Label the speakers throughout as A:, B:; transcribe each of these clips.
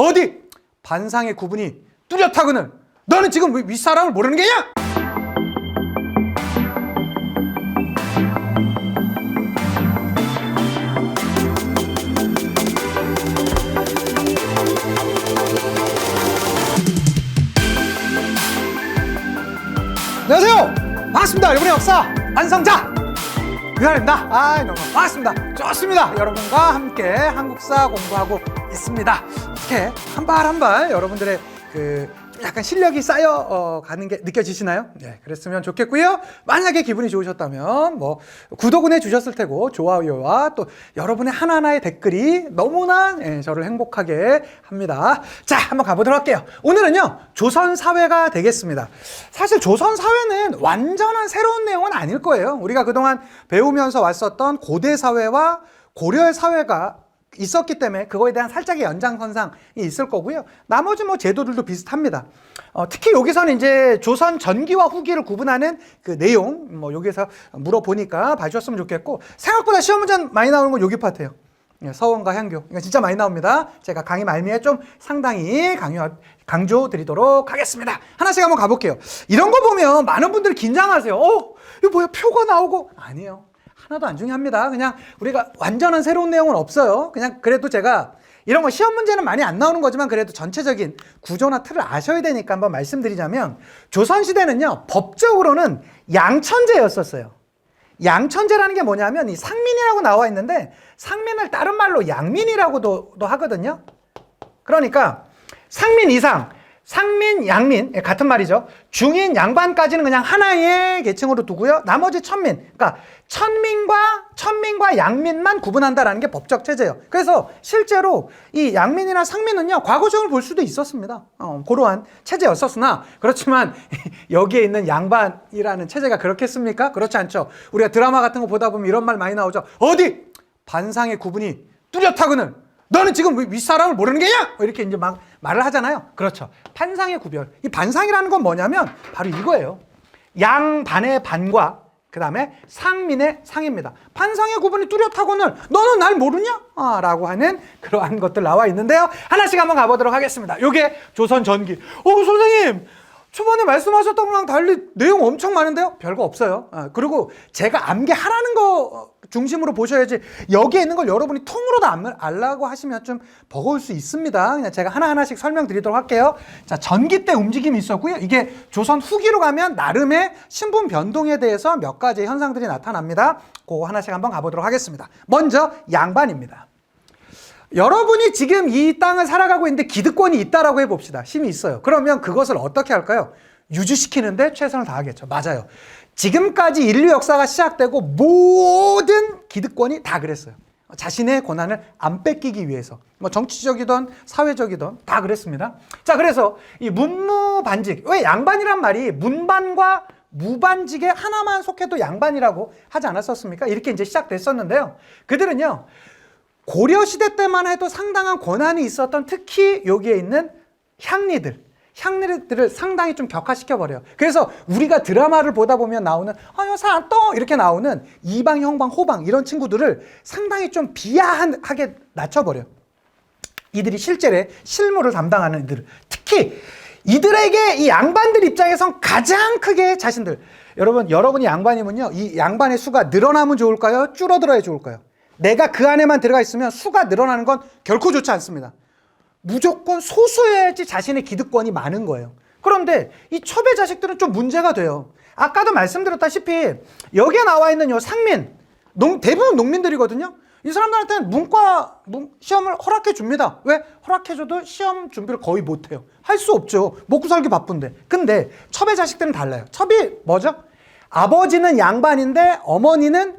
A: 어디 반상의 구분이 뚜렷하거늘 너는 지금 왜 윗사람을 모르는 게냐? 안녕하세요. 반갑습니다. 여러분의 역사 완성자 유한입니다. 아, 너무 반갑습니다. 좋습니다. 여러분과 함께 한국사 공부하고 있습니다. 이렇게 한 발 한 발 여러분들의 그 좀 약간 실력이 쌓여 어, 가는 게 느껴지시나요? 네, 그랬으면 좋겠고요. 만약에 기분이 좋으셨다면 뭐 구독은 해주셨을 테고 좋아요와 또 여러분의 하나하나의 댓글이 너무나 예, 저를 행복하게 합니다. 자, 한번 가보도록 할게요. 오늘은요 조선 사회가 되겠습니다. 사실 조선 사회는 완전한 새로운 내용은 아닐 거예요. 우리가 그동안 배우면서 왔었던 고대 사회와 고려 사회가 있었기 때문에 그거에 대한 살짝의 연장선상이 있을 거고요. 나머지 뭐 제도들도 비슷합니다. 어, 특히 여기서는 이제 조선 전기와 후기를 구분하는 그 내용, 뭐 여기서 물어보니까 봐주셨으면 좋겠고, 생각보다 시험 문제 많이 나오는 건 여기 파트예요. 예, 서원과 향교. 이거 진짜 많이 나옵니다. 제가 강의 말미에 좀 상당히 강요, 강조 드리도록 하겠습니다. 하나씩 한번 가볼게요. 이런 거 보면 많은 분들이 긴장하세요. 어, 이거 뭐야, 표가 나오고. 아니에요. 하나도 안 중요합니다. 그냥 우리가 완전한 새로운 내용은 없어요. 그냥 그래도 제가 이런 거 시험 문제는 많이 안 나오는 거지만 그래도 전체적인 구조나 틀을 아셔야 되니까 한번 말씀드리자면 조선시대는요, 법적으로는 양천제였었어요. 양천제라는 게 뭐냐면 이 상민이라고 나와 있는데 상민을 다른 말로 양민이라고도 도 하거든요. 그러니까 상민 이상, 상민, 양민 예, 같은 말이죠. 중인, 양반까지는 그냥 하나의 계층으로 두고요. 나머지 천민, 그러니까 천민과 천민과 양민만 구분한다라는 게 법적 체제예요. 그래서 실제로 이 양민이나 상민은요 과거적을 볼 수도 있었습니다. 어, 그러한 체제였었으나 그렇지만 여기에 있는 양반이라는 체제가 그렇겠습니까? 그렇지 않죠. 우리가 드라마 같은 거 보다 보면 이런 말 많이 나오죠. 어디 반상의 구분이 뚜렷하거늘 너는 지금 왜 윗사람을 모르는 게냐? 뭐 이렇게 이제 막 말을 하잖아요. 그렇죠. 판상의 구별. 이 반상이라는 건 뭐냐면 바로 이거예요. 양반의 반과 그 다음에 상민의 상입니다. 판상의 구분이 뚜렷하고는 너는 날 모르냐? 아, 라고 하는 그러한 것들 나와 있는데요. 하나씩 한번 가보도록 하겠습니다. 요게 조선 전기. 어, 선생님! 초반에 말씀하셨던 거랑 달리 내용 엄청 많은데요? 별거 없어요. 아, 그리고 제가 암기 하라는 거 중심으로 보셔야지 여기에 있는 걸 여러분이 통으로 다 안- 알라고 하시면 좀 버거울 수 있습니다. 그냥 제가 하나하나씩 설명드리도록 할게요. 자, 전기 때 움직임이 있었고요. 이게 조선 후기로 가면 나름의 신분 변동에 대해서 몇 가지 현상들이 나타납니다. 그거 하나씩 한번 가보도록 하겠습니다. 먼저 양반입니다. 여러분이 지금 이 땅을 살아가고 있는데 기득권이 있다라고 해봅시다. 힘이 있어요. 그러면 그것을 어떻게 할까요? 유지시키는데 최선을 다하겠죠. 맞아요. 지금까지 인류 역사가 시작되고 모든 기득권이 다 그랬어요. 자신의 권한을 안 뺏기기 위해서. 뭐 정치적이든 사회적이든 다 그랬습니다. 자, 그래서 이 문무반직. 왜 양반이란 말이 문반과 무반직에 하나만 속해도 양반이라고 하지 않았었습니까? 이렇게 이제 시작됐었는데요. 그들은요, 고려 시대 때만 해도 상당한 권한이 있었던 특히 여기에 있는 향리들, 향리들을 상당히 좀 격화시켜 버려요. 그래서 우리가 드라마를 보다 보면 나오는 아 여사 또! 이렇게 나오는 이방, 형방, 호방 이런 친구들을 상당히 좀 비하하게 낮춰 버려. 요. 이들이 실제로 실무를 담당하는 이들, 특히 이들에게 이 양반들 입장에선 가장 크게 자신들. 여러분 여러분이 양반이면요 이 양반의 수가 늘어나면 좋을까요? 줄어들어야 좋을까요? 내가 그 안에만 들어가 있으면 수가 늘어나는 건 결코 좋지 않습니다 무조건 소수여야지 자신의 기득권이 많은 거예요 그런데 이 첩의 자식들은 좀 문제가 돼요 아까도 말씀드렸다시피 여기에 나와 있는 요 상민 농, 대부분 농민들이거든요 이 사람들한테는 문과 문- 시험을 허락해 줍니다. 왜? 허락해 줘도 시험 준비를 거의 못 해요. 할 수 없죠. 먹고 살기 바쁜데. 근데 첩의 자식들은 달라요. 첩이 뭐죠? 아버지는 양반인데 어머니는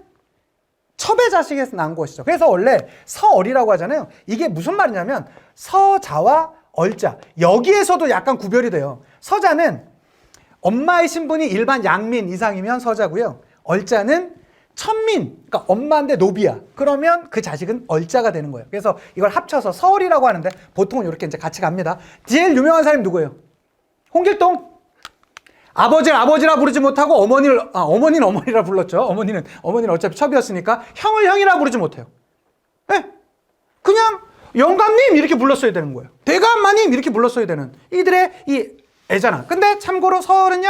A: 첩의 자식에서 난 것이죠. 그래서 원래 서얼이라고 하잖아요. 이게 무슨 말이냐면 서자와 얼자. 여기에서도 약간 구별이 돼요. 서자는 엄마의 신분이 일반 양민 이상이면 서자고요. 얼자는 천민, 그러니까 엄마인데 노비야. 그러면 그 자식은 얼자가 되는 거예요. 그래서 이걸 합쳐서 서울이라고 하는데 보통은 이렇게 이제 같이 갑니다. 제일 유명한 사람이 누구예요? 홍길동. 아버지를 아버지라 부르지 못하고 어머니를 아, 어머니는 어머니라 불렀죠. 어머니는 어머니는 어차피 첩이었으니까 형을 형이라 부르지 못해요. 예. 영감님 이렇게 불렀어야 되는 거예요. 대감 어머님 이렇게 불렀어야 되는 이들의 이 애잖아. 근데 참고로 서울은요,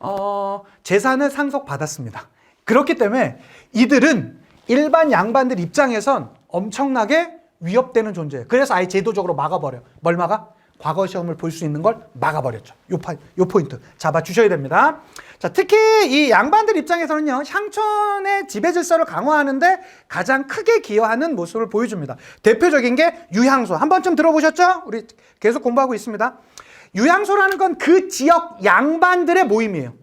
A: 어, 재산을 상속받았습니다. 그렇기 때문에 이들은 일반 양반들 입장에선 엄청나게 위협되는 존재예요. 그래서 아예 제도적으로 막아버려. 뭘 막아? 과거 시험을 볼 수 있는 걸 막아버렸죠. 요, 파, 요 포인트 잡아주셔야 됩니다. 자, 특히 이 양반들 입장에서는요, 향촌의 지배 질서를 강화하는데 가장 크게 기여하는 모습을 보여줍니다. 대표적인 게 유향소. 한 번쯤 들어보셨죠? 우리 계속 공부하고 있습니다. 유향소라는 건 그 지역 양반들의 모임이에요.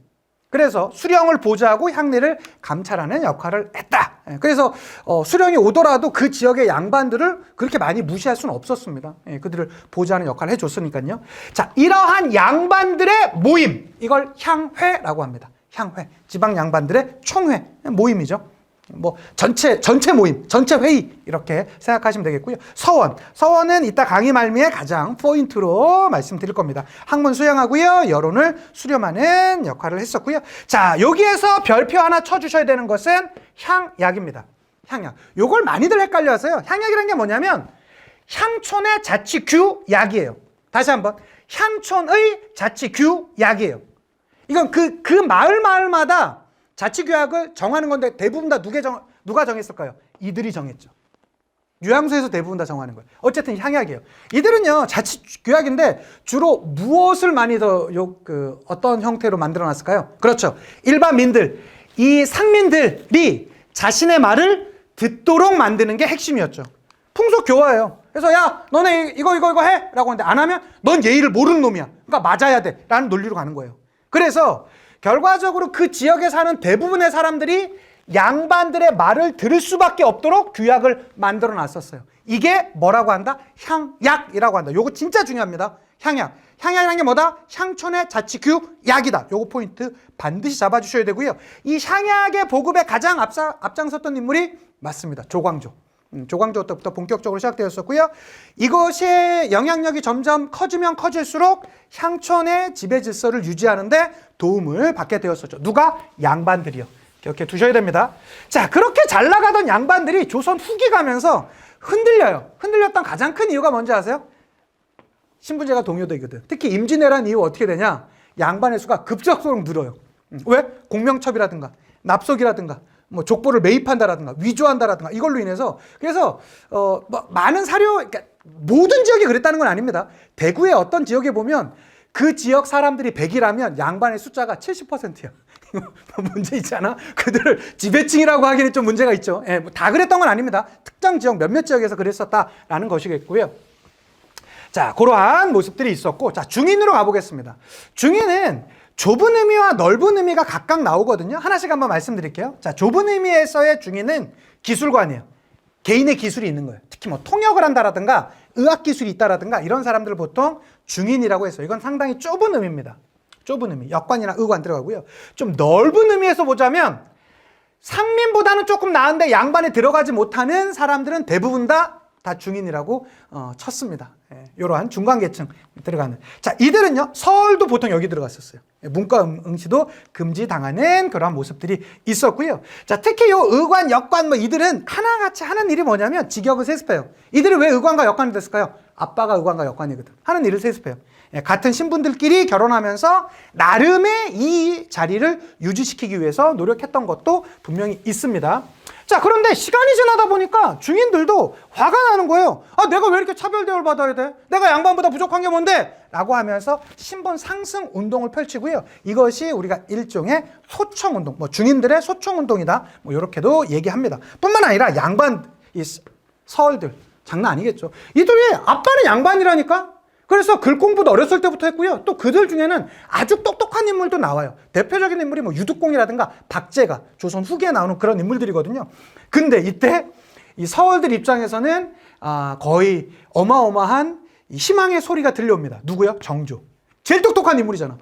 A: 그래서 수령을 보좌하고 향내를 감찰하는 역할을 했다. 예, 그래서 어, 수령이 오더라도 그 지역의 양반들을 그렇게 많이 무시할 수는 없었습니다. 예, 그들을 보좌하는 역할을 해줬으니까요. 자, 이러한 양반들의 모임 이걸 향회라고 합니다. 향회, 지방 양반들의 총회 모임이죠. 뭐 전체 전체 모임, 전체 회의 이렇게 생각하시면 되겠고요. 서원, 서원은 이따 강의 말미에 가장 포인트로 말씀드릴 겁니다. 학문 수양하고요, 여론을 수렴하는 역할을 했었고요. 자, 여기에서 별표 하나 쳐주셔야 되는 것은 향약입니다. 향약. 요걸 많이들 헷갈려하세요. 향약이라는 게 뭐냐면 향촌의 자치 규 약이에요. 다시 한번 향촌의 자치 규 약이에요. 이건 그, 그 마을 마을마다 자치규약을 정하는 건데 대부분 다 누가, 정, 누가 정했을까요? 이들이 정했죠. 유양소에서 대부분 다 정하는 거예요. 어쨌든 향약이에요. 이들은요, 자치규약인데 주로 무엇을 많이 더, 요, 그, 어떤 형태로 만들어 놨을까요? 그렇죠. 일반민들, 이 상민들이 자신의 말을 듣도록 만드는 게 핵심이었죠. 풍속 교화예요. 그래서 야, 너네 이거, 이거, 이거 해! 라고 하는데 안 하면 넌 예의를 모르는 놈이야. 그러니까 맞아야 돼. 라는 논리로 가는 거예요. 그래서 결과적으로 그 지역에 사는 대부분의 사람들이 양반들의 말을 들을 수밖에 없도록 규약을 만들어 놨었어요. 이게 뭐라고 한다? 향약이라고 한다. 요거 진짜 중요합니다. 향약. 향약이라는 게 뭐다? 향촌의 자치규 약이다. 요거 포인트 반드시 잡아주셔야 되고요. 이 향약의 보급에 가장 앞서, 앞장섰던 인물이 맞습니다. 조광조. 음, 조광조 때부터 본격적으로 시작되었었고요. 이것의 영향력이 점점 커지면 커질수록 향촌의 지배 질서를 유지하는데 도움을 받게 되었었죠. 누가? 양반들이요. 기억해 두셔야 됩니다. 자, 그렇게 잘 나가던 양반들이 조선 후기 가면서 흔들려요. 흔들렸던 가장 큰 이유가 뭔지 아세요? 신분제가 동요되거든. 특히 임진왜란 이후 어떻게 되냐? 양반의 수가 급작스럽게 늘어요. 음, 왜? 공명첩이라든가 납속이라든가 뭐 족보를 매입한다라든가 위조한다라든가 이걸로 인해서 그래서 어 뭐 많은 사료 그러니까 모든 지역이 그랬다는 건 아닙니다. 대구의 어떤 지역에 보면 그 지역 사람들이 100이라면 양반의 숫자가 70%야. 문제 있잖아. 그들을 지배층이라고 하기는 좀 문제가 있죠. 예, 뭐다 그랬던 건 아닙니다. 특정 지역 몇몇 지역에서 그랬었다라는 것이겠고요. 자, 그러한 모습들이 있었고, 자, 중인으로 가보겠습니다. 중인은 좁은 의미와 넓은 의미가 각각 나오거든요. 하나씩 한번 말씀드릴게요. 자, 좁은 의미에서의 중인은 기술관이에요. 개인의 기술이 있는 거예요. 특히 뭐 통역을 한다라든가 의학 기술이 있다라든가 이런 사람들을 보통 중인이라고 해서 이건 상당히 좁은 의미입니다. 좁은 의미. 역관이나 의관 들어가고요. 좀 넓은 의미에서 보자면 상민보다는 조금 나은데 양반에 들어가지 못하는 사람들은 대부분 다, 다 중인이라고 어, 쳤습니다. 예, 이러한 중간계층 들어가는. 자, 이들은요, 서울도 보통 여기 들어갔었어요. 예, 문과 음, 응시도 금지당하는 그러한 모습들이 있었고요. 자, 특히 요 의관, 역관 뭐 이들은 하나같이 하는 일이 뭐냐면 직역을 세습해요. 이들은 왜 의관과 역관이 됐을까요? 아빠가 의관과 역관이거든. 하는 일을 세습해요. 예, 같은 신분들끼리 결혼하면서 나름의 이 자리를 유지시키기 위해서 노력했던 것도 분명히 있습니다. 자, 그런데 시간이 지나다 보니까 중인들도 화가 나는 거예요. 아, 내가 왜 이렇게 차별 대우를 받아야 돼? 내가 양반보다 부족한 게 뭔데? 라고 하면서 신분 상승 운동을 펼치고요. 이것이 우리가 일종의 소청 운동, 뭐 중인들의 소청 운동이다. 뭐 이렇게도 얘기합니다. 뿐만 아니라 양반 이 서울들 장난 아니겠죠. 이들이 아빠는 양반이라니까 그래서 글 공부도 어렸을 때부터 했고요. 또 그들 중에는 아주 똑똑한 인물도 나와요. 대표적인 인물이 뭐 유득공이라든가 박제가 조선 후기에 나오는 그런 인물들이거든요. 근데 이때 이 서울들 입장에서는 아 거의 어마어마한 이 희망의 소리가 들려옵니다. 누구요? 정조. 제일 똑똑한 인물이잖아.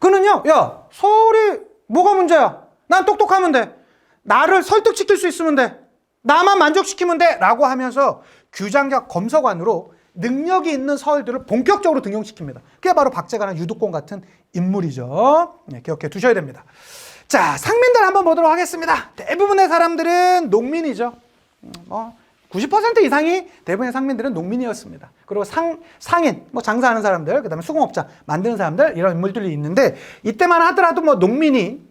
A: 그는요, 야, 서울이 뭐가 문제야? 난 똑똑하면 돼. 나를 설득시킬 수 있으면 돼. 나만 만족시키면 돼. 라고 하면서 규장격 검서관으로 능력이 있는 서울들을 본격적으로 등용시킵니다. 그게 바로 박재관의 유독공 같은 인물이죠. 네, 기억해 두셔야 됩니다. 자, 상민들 한번 보도록 하겠습니다. 대부분의 사람들은 농민이죠. 음, 뭐 90% 이상이 대부분의 상민들은 농민이었습니다. 그리고 상, 상인, 뭐 장사하는 사람들, 그 다음에 수공업자, 만드는 사람들, 이런 인물들이 있는데, 이때만 하더라도 뭐 농민이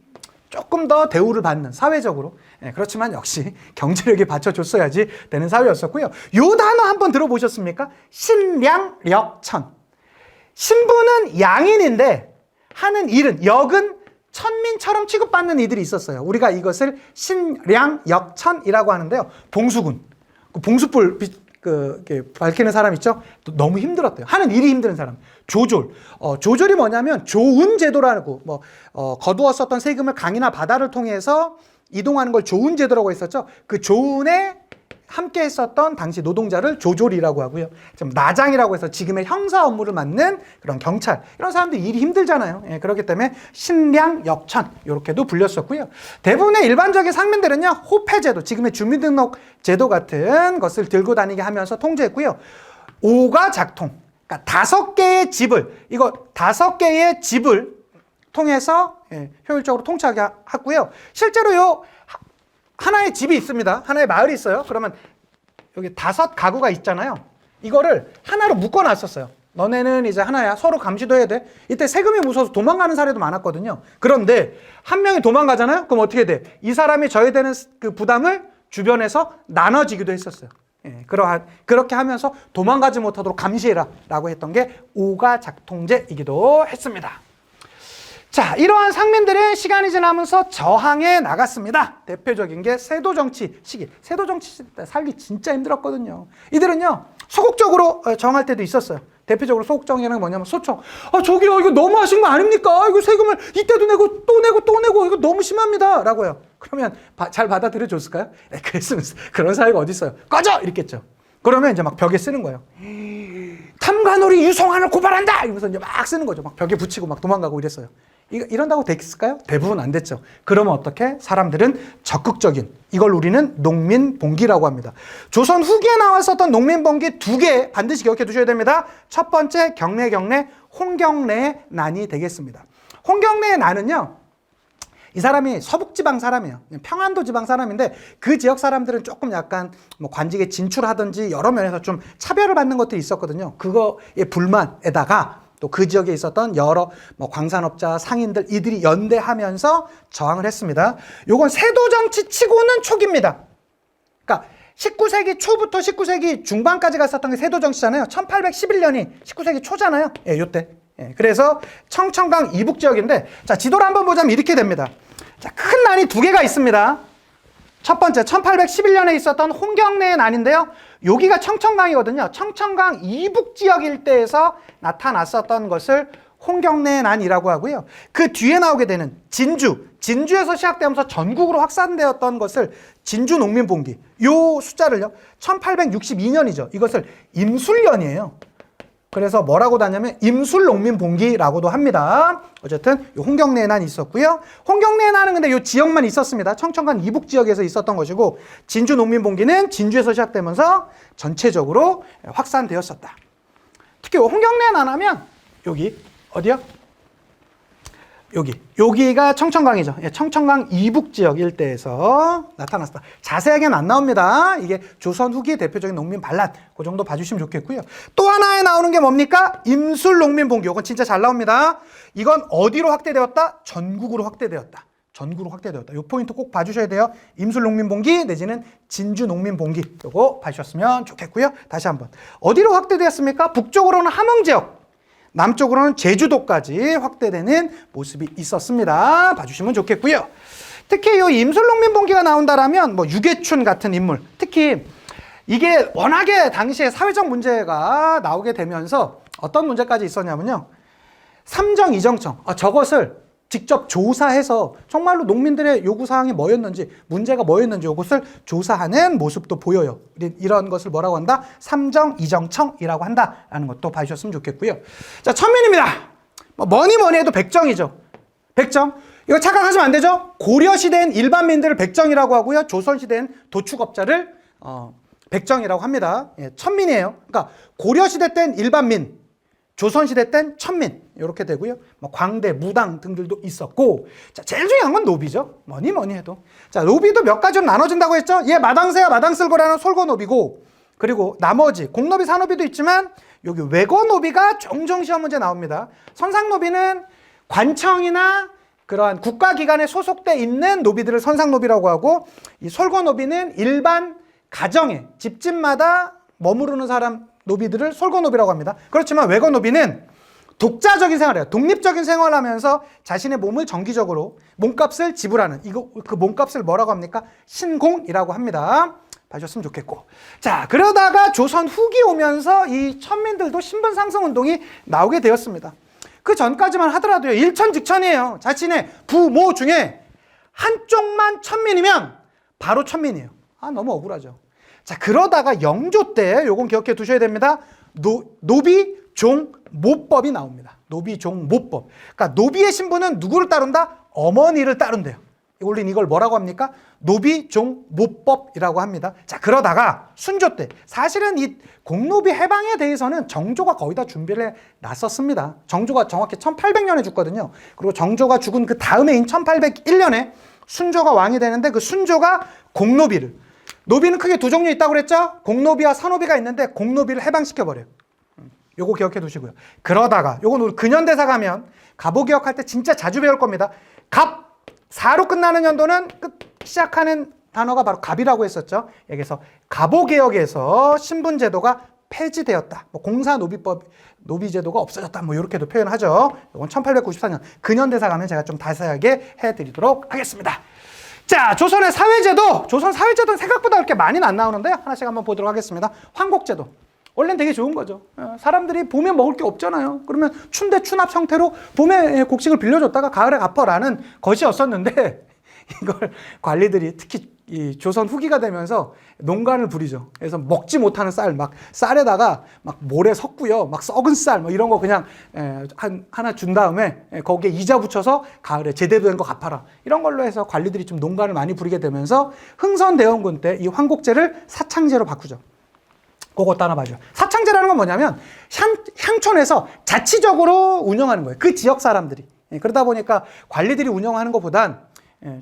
A: 조금 더 대우를 받는 사회적으로 예, 그렇지만 역시 경제력이 받쳐줬어야지 되는 사회였었고요. 요 단어 한번 들어보셨습니까? 신량력천. 신부는 양인인데 하는 일은 역은 천민처럼 취급받는 이들이 있었어요. 우리가 이것을 신량역천이라고 하는데요. 봉수군, 그 봉수불 비- 그 밝히는 사람 있죠? 또 너무 힘들었대요. 하는 일이 힘든 사람. 조졸. 어, 조졸이 뭐냐면 좋은 제도라고 뭐 어, 거두었었던 세금을 강이나 바다를 통해서 이동하는 걸 좋은 제도라고 했었죠. 그 좋은에 함께 했었던 당시 노동자를 조졸이라고 하고요. 좀 나장이라고 해서 지금의 형사 업무를 맡는 그런 경찰 이런 사람들이 일이 힘들잖아요. 예, 그렇기 때문에 신량 역천 이렇게도 불렸었고요. 대부분의 일반적인 상민들은요 호패제도 지금의 주민등록 제도 같은 것을 들고 다니게 하면서 통제했고요. 오가 작통 그러니까 다섯 개의 집을 이거 다섯 개의 집을 통해서 예, 효율적으로 통치하게 하- 하고요. 실제로 요 하- 하나의 집이 있습니다. 하나의 마을이 있어요. 그러면 여기 다섯 가구가 있잖아요. 이거를 하나로 묶어 놨었어요. 너네는 이제 하나야. 서로 감시도 해야 돼. 이때 세금이 무서워서 도망가는 사례도 많았거든요. 그런데 한 명이 도망가잖아요. 그럼 어떻게 돼? 이 사람이 져야 되는 그 부담을 주변에서 나눠지기도 했었어요. 예, 그러한 그렇게 하면서 도망가지 못하도록 감시해라 라고 했던 게 오가 작통제이기도 했습니다. 자, 이러한 상민들은 시간이 지나면서 저항해 나갔습니다. 대표적인 게 세도 정치 시기. 세도 정치 시기 때 살기 진짜 힘들었거든요. 이들은요, 소극적으로 어, 정할 때도 있었어요. 대표적으로 소극정이라는 게 뭐냐면 소총. 아, 저기요, 이거 너무 하신 거 아닙니까? 이거 세금을 이때도 내고 또 내고 또 내고 이거 너무 심합니다. 라고요. 그러면 바- 잘 받아들여 줬을까요? 네, 그랬으면 그런 사회가 어디 있어요? 꺼져! 이랬겠죠. 그러면 이제 막 벽에 쓰는 거예요. 탐관오리 유성환을 고발한다! 이러면서 이제 막 쓰는 거죠. 막 벽에 붙이고 막 도망가고 이랬어요. 이- 이런다고 됐을까요? 대부분 안 됐죠. 그러면 어떻게? 사람들은 적극적인, 이걸 우리는 농민봉기라고 합니다. 조선 후기에 나왔었던 농민봉기 두 개 반드시 기억해 두셔야 됩니다. 첫 번째, 경례, 경례, 홍경례의 난이 되겠습니다. 홍경례의 난은요, 이 사람이 서북지방 사람이에요. 평안도 지방 사람인데 그 지역 사람들은 조금 약간 뭐 관직에 진출하든지 여러 면에서 좀 차별을 받는 것들이 있었거든요. 그거의 불만에다가 또 그 지역에 있었던 여러 뭐 광산업자, 상인들 이들이 연대하면서 저항을 했습니다. 요건 세도 정치 치고는 초기입니다. 그러니까 19세기 초부터 19세기 중반까지 갔었던 게 세도 정치잖아요. 1811년이 19세기 초잖아요. 예, 요때. 예, 그래서 청천강 이북 지역인데 자, 지도를 한번 보자면 이렇게 됩니다. 자, 큰 난이 두 개가 있습니다. 첫 번째 1811년에 있었던 홍경래의 난인데요. 여기가 청천강이거든요. 청천강 이북 지역 일대에서 나타났었던 것을 홍경래의 난이라고 하고요. 그 뒤에 나오게 되는 진주, 진주에서 시작되면서 전국으로 확산되었던 것을 진주 농민봉기. 요 숫자를요. 1862년이죠. 이것을 임술년이에요. 그래서 뭐라고 다냐면 임술농민봉기라고도 합니다. 어쨌든 요 홍경래의 난이 있었고요. 홍경래의 난은 근데 요 지역만 있었습니다. 청천강 이북 지역에서 있었던 것이고 진주 농민봉기는 진주에서 시작되면서 전체적으로 확산되었었다. 특히 요 홍경래의 난 하면 여기 어디요? 여기 여기가 청천강이죠. 예, 청천강 이북 지역 일대에서 나타났다. 자세하게는 안 나옵니다. 이게 조선 후기 대표적인 농민 반란 그 정도 봐주시면 좋겠고요. 또 하나에 나오는 게 뭡니까? 임술 농민 봉기. 이건 진짜 잘 나옵니다. 이건 어디로 확대되었다? 전국으로 확대되었다. 전국으로 확대되었다. 이 포인트 꼭 봐주셔야 돼요. 임술 농민 봉기 내지는 진주 농민 봉기. 요거 봐주셨으면 좋겠고요. 다시 한번 어디로 확대되었습니까? 북쪽으로는 함흥 지역. 남쪽으로는 제주도까지 확대되는 모습이 있었습니다. 봐주시면 좋겠고요. 특히 이 임술농민 봉기가 나온다라면 뭐 유계춘 같은 인물, 특히 이게 워낙에 당시에 사회적 문제가 나오게 되면서 어떤 문제까지 있었냐면요. 삼정 이정청 아, 저것을 직접 조사해서 정말로 농민들의 요구 사항이 뭐였는지 문제가 뭐였는지 이것을 조사하는 모습도 보여요. 이- 이런 것을 뭐라고 한다? 삼정 이정청이라고 한다라는 것도 봐주셨으면 좋겠고요. 자 천민입니다. 뭐 뭐니 뭐니 해도 백정이죠. 백정. 이거 착각하시면 안 되죠. 고려 시대엔 일반민들을 백정이라고 하고요. 조선 시대엔 도축업자를 어, 백정이라고 합니다. 예, 천민이에요. 그러니까 고려 시대 땐 일반민, 조선시대 땐 천민 이렇게 되고요. 뭐 광대, 무당 등들도 있었고 자 제일 중요한 건 노비죠. 뭐니 뭐니 해도 자 노비도 몇 가지로 나눠진다고 했죠. 얘 마당새야 마당 쓸거라는 솔거노비고 그리고 나머지 공노비, 산노비도 있지만 여기 외거노비가 종종 시험 문제 나옵니다. 선상노비는 관청이나 그러한 국가기관에 소속돼 있는 노비들을 선상노비라고 하고 이 솔거노비는 일반 가정에 집집마다 머무르는 사람 노비들을 솔거노비라고 합니다. 그렇지만 외거노비는 독자적인 생활을 해요. 독립적인 생활을 하면서 자신의 몸을 정기적으로 몸값을 지불하는 이거 그 몸값을 뭐라고 합니까? 신공이라고 합니다. 봐주셨으면 좋겠고. 자, 그러다가 조선 후기 오면서 이 천민들도 신분 상승 운동이 나오게 되었습니다. 그 전까지만 하더라도요. 일천 직천이에요. 자신의 부모 중에 한쪽만 천민이면 바로 천민이에요. 아, 너무 억울하죠. 자, 그러다가 영조 때 요건 기억해 두셔야 됩니다. 노, 노비 종 모법이 나옵니다. 노비 종 모법. 그러니까 노비의 신분은 누구를 따른다? 어머니를 따른대요. 올린 이걸 뭐라고 합니까? 노비 종 모법이라고 합니다. 자, 그러다가 순조 때 사실은 이 공노비 해방에 대해서는 정조가 거의 다 준비를 해 놨었습니다. 정조가 정확히 1800년에 죽거든요. 그리고 정조가 죽은 그 다음해인 1801년에 순조가 왕이 되는데 그 순조가 공노비를 노비는 크게 두 종류 있다고 그랬죠? 공노비와 산노비가 있는데 공노비를 해방시켜 버려요. 요거 기억해 두시고요. 그러다가 요건 우리 근현대사 가면 갑오 기억할 때 진짜 자주 배울 겁니다. 갑 4로 끝나는 연도는 끝 시작하는 단어가 바로 갑이라고 했었죠. 여기서 갑오 개혁에서 신분 제도가 폐지되었다. 뭐 공사 노비법 노비 제도가 없어졌다. 뭐 이렇게도 표현하죠. 이건 1894년 근현대사 가면 제가 좀 자세하게 해 드리도록 하겠습니다. 자, 조선의 사회제도. 조선 사회제도는 생각보다 그렇게 많이는 안 나오는데 하나씩 한번 보도록 하겠습니다. 황곡제도. 원래는 되게 좋은 거죠. 어, 사람들이 봄에 먹을 게 없잖아요. 그러면 춘대 추납 형태로 봄에 곡식을 빌려줬다가 가을에 갚아라는 것이었었는데 이걸 관리들이 특히 이 조선 후기가 되면서 농간을 부리죠. 그래서 먹지 못하는 쌀, 막 쌀에다가 막 모래 섞고요, 막 썩은 쌀, 뭐 이런 거 그냥 에, 한 하나 준 다음에 에, 거기에 이자 붙여서 가을에 제대로 된 거 갚아라. 이런 걸로 해서 관리들이 좀 농간을 많이 부리게 되면서 흥선 대원군 때 이 황곡제를 사창제로 바꾸죠. 그것도 하나 봐줘. 사창제라는 건 뭐냐면 향, 향촌에서 자치적으로 운영하는 거예요. 그 지역 사람들이. 예, 그러다 보니까 관리들이 운영하는 것보단 예,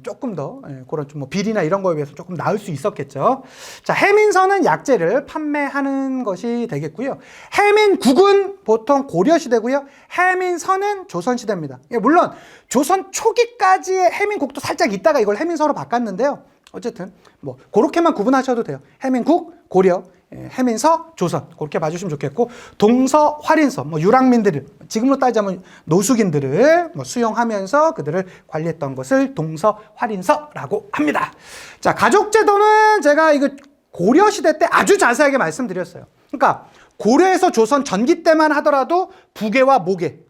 A: 조금 더 예, 그런 좀 뭐 비리나 이런 거에 비해서 조금 나을 수 있었겠죠. 자, 해민선은 약재를 판매하는 것이 되겠고요. 해민국은 보통 고려 시대고요. 해민선은 조선 시대입니다. 예, 물론 조선 초기까지의 해민국도 살짝 있다가 이걸 해민서로 바꿨는데요. 어쨌든 뭐 그렇게만 구분하셔도 돼요. 해민국, 고려, 예, 해민서, 조선 그렇게 봐주시면 좋겠고 동서, 활인서, 뭐 유랑민들을 지금으로 따지자면 노숙인들을 뭐 수용하면서 그들을 관리했던 것을 동서, 활인서라고 합니다. 자 가족제도는 제가 이거 고려 시대 때 아주 자세하게 말씀드렸어요. 그러니까 고려에서 조선 전기 때만 하더라도 부계와 모계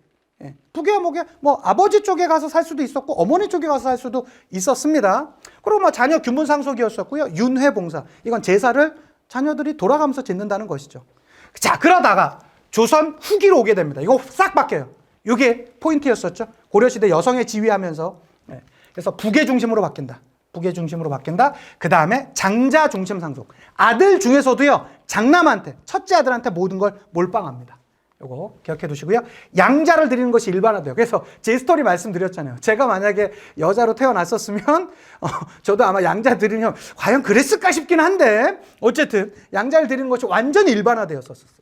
A: 예, 부계와 모계 뭐 아버지 쪽에 가서 살 수도 있었고 어머니 쪽에 가서 살 수도 있었습니다. 그리고 뭐 자녀 규문 상속이었었고요. 윤회 봉사 이건 제사를 자녀들이 돌아가면서 짓는다는 것이죠. 자 그러다가 조선 후기로 오게 됩니다. 이거 싹 바뀌어요. 이게 포인트였었죠. 고려 시대 여성의 지휘하면서 예, 그래서 부계 중심으로 바뀐다. 부계 중심으로 바뀐다. 그 다음에 장자 중심 상속. 아들 중에서도요 장남한테 첫째 아들한테 모든 걸 몰빵합니다. 요거 기억해 두시고요. 양자를 드리는 것이 일반화돼요. 그래서 제 스토리 말씀드렸잖아요. 제가 만약에 여자로 태어났었으면 어, 저도 아마 양자 드리면 과연 그랬을까 싶긴 한데 어쨌든 양자를 드리는 것이 완전히 일반화되었었어요.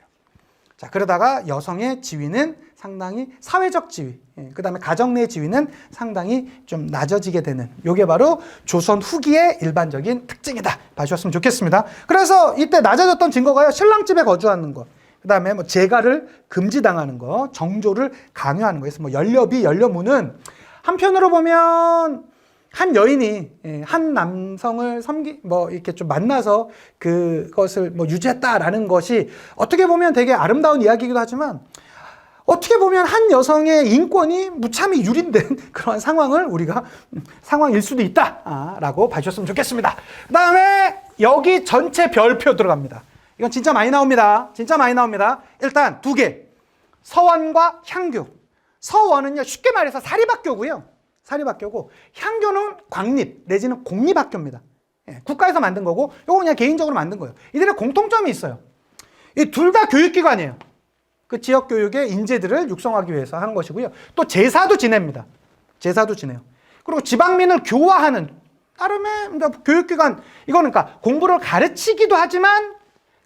A: 자 그러다가 여성의 지위는 상당히 사회적 지위, 예, 그 다음에 가정 내 지위는 상당히 좀 낮아지게 되는 요게 바로 조선 후기의 일반적인 특징이다. 봐주셨으면 좋겠습니다. 그래서 이때 낮아졌던 증거가요. 신랑 집에 거주하는 것. 그 다음에 뭐 재가를 금지당하는 거, 정조를 강요하는 거에서 뭐 연료비, 연료무는 한편으로 보면 한 여인이 예, 한 남성을 섬기 뭐 이렇게 좀 만나서 그것을 뭐 유지했다라는 것이 어떻게 보면 되게 아름다운 이야기이기도 하지만 어떻게 보면 한 여성의 인권이 무참히 유린된 그런 상황을 우리가 음, 상황일 수도 있다라고 봐주셨으면 좋겠습니다. 그 다음에 여기 전체 별표 들어갑니다. 이건 진짜 많이 나옵니다. 진짜 많이 나옵니다. 일단 두 개. 서원과 향교. 서원은요, 쉽게 말해서 사립학교고요. 사립학교고, 향교는 광립 내지는 공립학교입니다. 예, 국가에서 만든 거고, 요거 그냥 개인적으로 만든 거예요. 이들의 공통점이 있어요. 이 둘 다 교육기관이에요. 그 지역 교육의 인재들을 육성하기 위해서 하는 것이고요. 또 제사도 지냅니다. 제사도 지내요. 그리고 지방민을 교화하는 나름의 교육기관 이거는 그러니까 공부를 가르치기도 하지만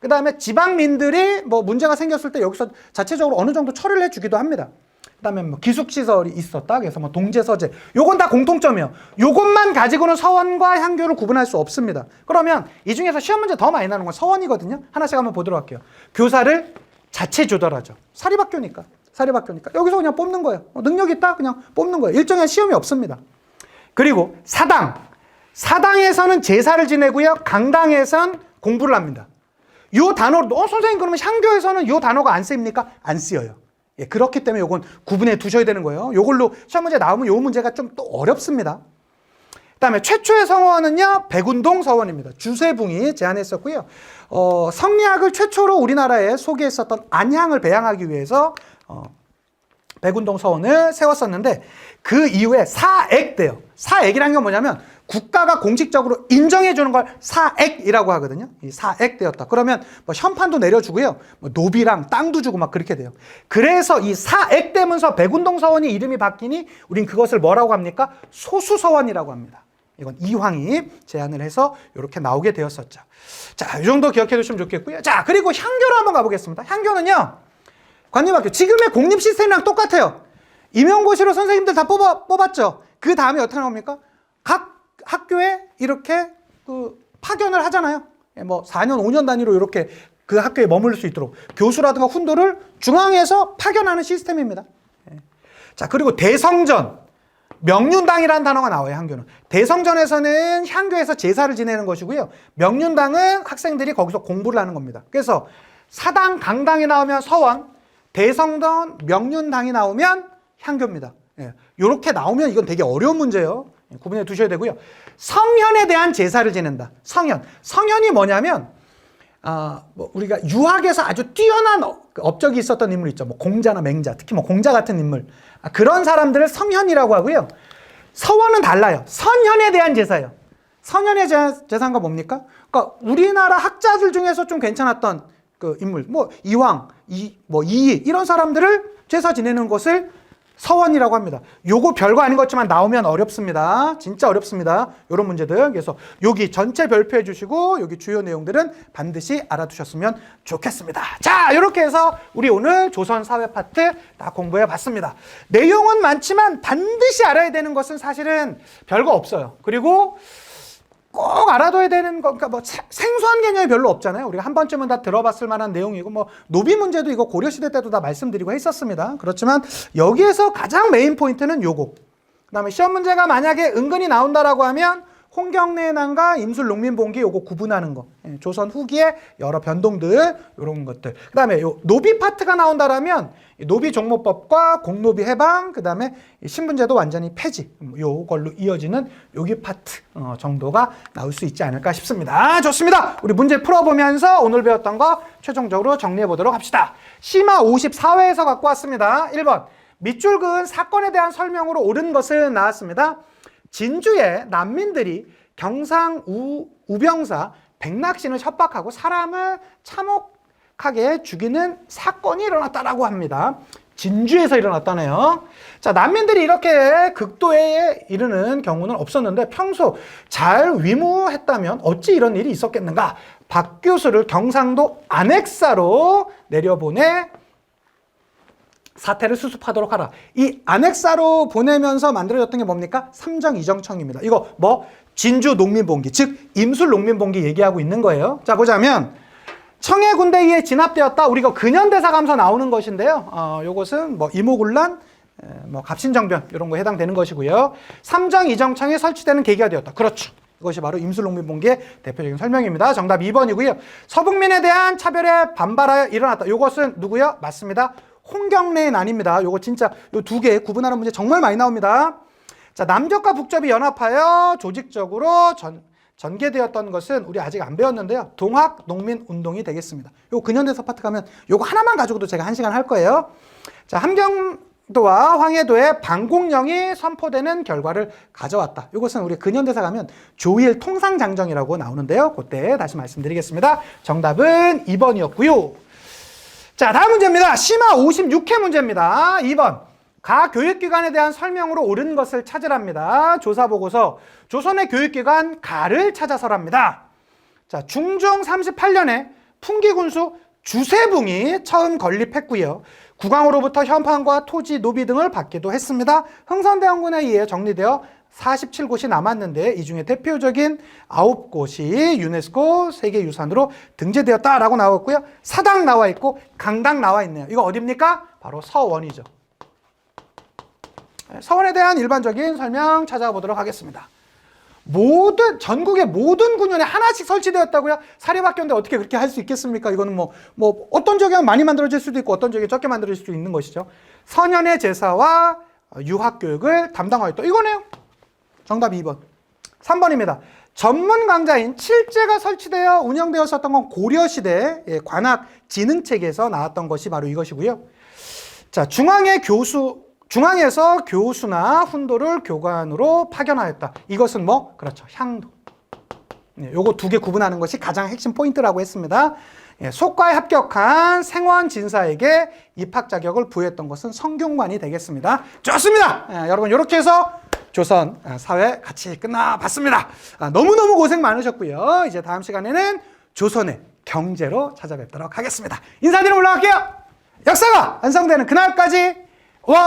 A: 그 다음에 지방민들이 뭐 문제가 생겼을 때 여기서 자체적으로 어느 정도 처리를 해주기도 합니다. 그 다음에 뭐 기숙시설이 있었다. 그래서 뭐 동제서재. 요건 다 공통점이에요. 요것만 가지고는 서원과 향교를 구분할 수 없습니다. 그러면 이 중에서 시험 문제 더 많이 나는 건 서원이거든요. 하나씩 한번 보도록 할게요. 교사를 자체 조달하죠. 사립학교니까. 사립학교니까. 여기서 그냥 뽑는 거예요. 어, 능력 있다? 그냥 뽑는 거예요. 일정한 시험이 없습니다. 그리고 사당. 사당에서는 제사를 지내고요. 강당에선 공부를 합니다. 요 단어, 어, 선생님 그러면 향교에서는 요 단어가 안 쓰입니까? 안 쓰여요. 예, 그렇기 때문에 요건 구분해 두셔야 되는 거예요. 요걸로 시험 문제 나오면 요 문제가 좀 또 어렵습니다. 그다음에 최초의 성원은요 백운동 서원입니다. 주세붕이 제안했었고요. 어, 성리학을 최초로 우리나라에 소개했었던 안향을 배양하기 위해서 어, 백운동 서원을 세웠었는데 그 이후에 사액 돼요. 사액이라는 건 뭐냐면 국가가 공식적으로 인정해 주는 걸 사액이라고 하거든요. 이 사액되었다. 그러면 뭐 현판도 내려주고요. 뭐 노비랑 땅도 주고 막 그렇게 돼요. 그래서 이 사액되면서 백운동 서원이 이름이 바뀌니 우린 그것을 뭐라고 합니까? 소수 서원이라고 합니다. 이건 이황이 제안을 해서 이렇게 나오게 되었었죠. 자, 이 정도 기억해 두시면 좋겠고요. 자, 그리고 향교로 한번 가보겠습니다. 향교는요, 관념학교. 지금의 공립 시스템이랑 똑같아요. 임용고시로 선생님들 다 뽑아, 뽑았죠. 그 다음에 어떻게 나옵니까? 각 학교에 이렇게 그 파견을 하잖아요. 예, 뭐 4년, 5년 단위로 이렇게 그 학교에 머무를 수 있도록 교수라든가 훈도를 중앙에서 파견하는 시스템입니다. 예. 자, 그리고 대성전. 명륜당이라는 단어가 나와요, 향교는. 대성전에서는 향교에서 제사를 지내는 것이고요. 명륜당은 학생들이 거기서 공부를 하는 겁니다. 그래서 사당, 강당이 나오면 서원, 대성전, 명륜당이 나오면 향교입니다. 예. 이렇게 나오면 이건 되게 어려운 문제예요. 예, 구분해 두셔야 되고요. 성현에 대한 제사를 지낸다. 성현. 성현이 뭐냐면 아, 뭐 우리가 유학에서 아주 뛰어난 어- 그 업적이 있었던 인물 있죠. 뭐 공자나 맹자, 특히 뭐 공자 같은 인물. 아, 그런 사람들을 성현이라고 하고요. 서원은 달라요. 선현에 대한 제사예요. 선현의 제- 제사가 뭡니까? 그러니까 우리나라 학자들 중에서 좀 괜찮았던 그 인물, 뭐 이황, 이, 뭐 이이 이런 사람들을 제사 지내는 것을 서원이라고 합니다. 요거 별거 아닌 것 같지만 나오면 어렵습니다. 진짜 어렵습니다. 요런 문제들. 그래서 여기 전체 별표해 주시고 여기 주요 내용들은 반드시 알아두셨으면 좋겠습니다. 자, 이렇게 해서 우리 오늘 조선 사회 파트 다 공부해 봤습니다. 내용은 많지만 반드시 알아야 되는 것은 사실은 별거 없어요. 그리고 꼭 알아둬야 되는 거, 그러니까 뭐 세- 생소한 개념이 별로 없잖아요. 우리가 한 번쯤은 다 들어봤을 만한 내용이고, 뭐 노비 문제도 이거 고려시대 때도 다 말씀드리고 했었습니다. 그렇지만 여기에서 가장 메인 포인트는 요거. 그 다음에 시험 문제가 만약에 은근히 나온다라고 하면 홍경래난과 임술 농민봉기 요거 구분하는 거. 예, 조선 후기의 여러 변동들 요런 것들. 그다음에 요 노비 파트가 나온다라면 이 노비 종목법과 공노비 해방 그다음에 이 신분제도 완전히 폐지. 음, 요걸로 이어지는 여기 파트 어, 정도가 나올 수 있지 않을까 싶습니다. 좋습니다. 우리 문제 풀어보면서 오늘 배웠던 거 최종적으로 정리해 보도록 합시다. 심화 54회에서 갖고 왔습니다. 1번 밑줄 그은 사건에 대한 설명으로 옳은 것은 나왔습니다. 진주에 난민들이 경상 우, 우병사 백낙신을 협박하고 사람을 참혹하게 죽이는 사건이 일어났다라고 합니다. 진주에서 일어났다네요. 자, 난민들이 이렇게 극도에 이르는 경우는 없었는데 평소 잘 위무했다면 어찌 이런 일이 있었겠는가? 박 교수를 경상도 안핵사로 내려보내 사태를 수습하도록 하라. 이 안핵사로 보내면서 만들어졌던 게 뭡니까? 삼정 이정청입니다. 이거 뭐 진주 농민봉기, 즉 임술 농민봉기 얘기하고 있는 거예요. 자 보자면 청해 군대에 진압되었다. 우리가 근현대사 감서 나오는 것인데요. 어, 요것은 뭐 이모군란, 에, 뭐 갑신정변 이런 거 해당되는 것이고요. 삼정 이정청에 설치되는 계기가 되었다. 그렇죠. 이것이 바로 임술농민봉기의 대표적인 설명입니다. 정답 2번이고요. 서북민에 대한 차별에 반발하여 일어났다. 이것은 누구요? 맞습니다. 홍경래의 난입니다. 요거 진짜 요 두 개 구분하는 문제 정말 많이 나옵니다. 자, 남접과 북접이 연합하여 조직적으로 전, 전개되었던 것은 우리 아직 안 배웠는데요. 동학 농민 운동이 되겠습니다. 요 근현대사 파트 가면 요거 하나만 가지고도 제가 한 시간 할 거예요. 자, 함경도와 황해도에 방공령이 선포되는 결과를 가져왔다. 이것은 우리 근현대사 가면 조일 통상장정이라고 나오는데요. 그때 다시 말씀드리겠습니다. 정답은 2번이었고요. 자, 다음 문제입니다. 심화 56회 문제입니다. 2번. 가 교육기관에 대한 설명으로 옳은 것을 찾으랍니다. 조사보고서 조선의 교육기관 가를 찾아서랍니다. 자, 중종 38년에 풍기군수 주세붕이 처음 건립했고요. 국왕으로부터 현판과 토지, 노비 등을 받기도 했습니다. 흥선대원군에 의해 정리되어 47곳이 남았는데 이 중에 대표적인 9곳이 유네스코 세계유산으로 등재되었다라고 나와 있고요. 사당 나와 있고 강당 나와 있네요. 이거 어딥니까? 바로 서원이죠. 네, 서원에 대한 일반적인 설명 찾아가 보도록 하겠습니다. 모든 전국의 모든 군현에 하나씩 설치되었다고요? 사립학교인데 어떻게 그렇게 할 수 있겠습니까? 이거는 뭐뭐 어떤 지역에 많이 만들어질 수도 있고 어떤 지역에 적게 만들어질 수도 있는 것이죠. 선현의 제사와 유학 교육을 담당하였다. 이거네요. 정답 2번. 3번입니다. 전문 강좌인 칠제가 설치되어 운영되었었던 건 고려시대 예, 관악 진흥책에서 나왔던 것이 바로 이것이고요. 자, 중앙의 교수, 중앙에서 교수나 훈도를 교관으로 파견하였다. 이것은 뭐? 그렇죠. 향도. 예, 요거 두 개 구분하는 것이 가장 핵심 포인트라고 했습니다. 예, 속과에 합격한 생원 진사에게 입학 자격을 부여했던 것은 성균관이 되겠습니다. 좋습니다. 예, 여러분 이렇게 해서 조선 아, 사회 같이 끝나봤습니다. 아, 너무너무 고생 많으셨고요. 이제 다음 시간에는 조선의 경제로 찾아뵙도록 하겠습니다. 인사드리고 올라갈게요. 역사가 완성되는 그날까지 원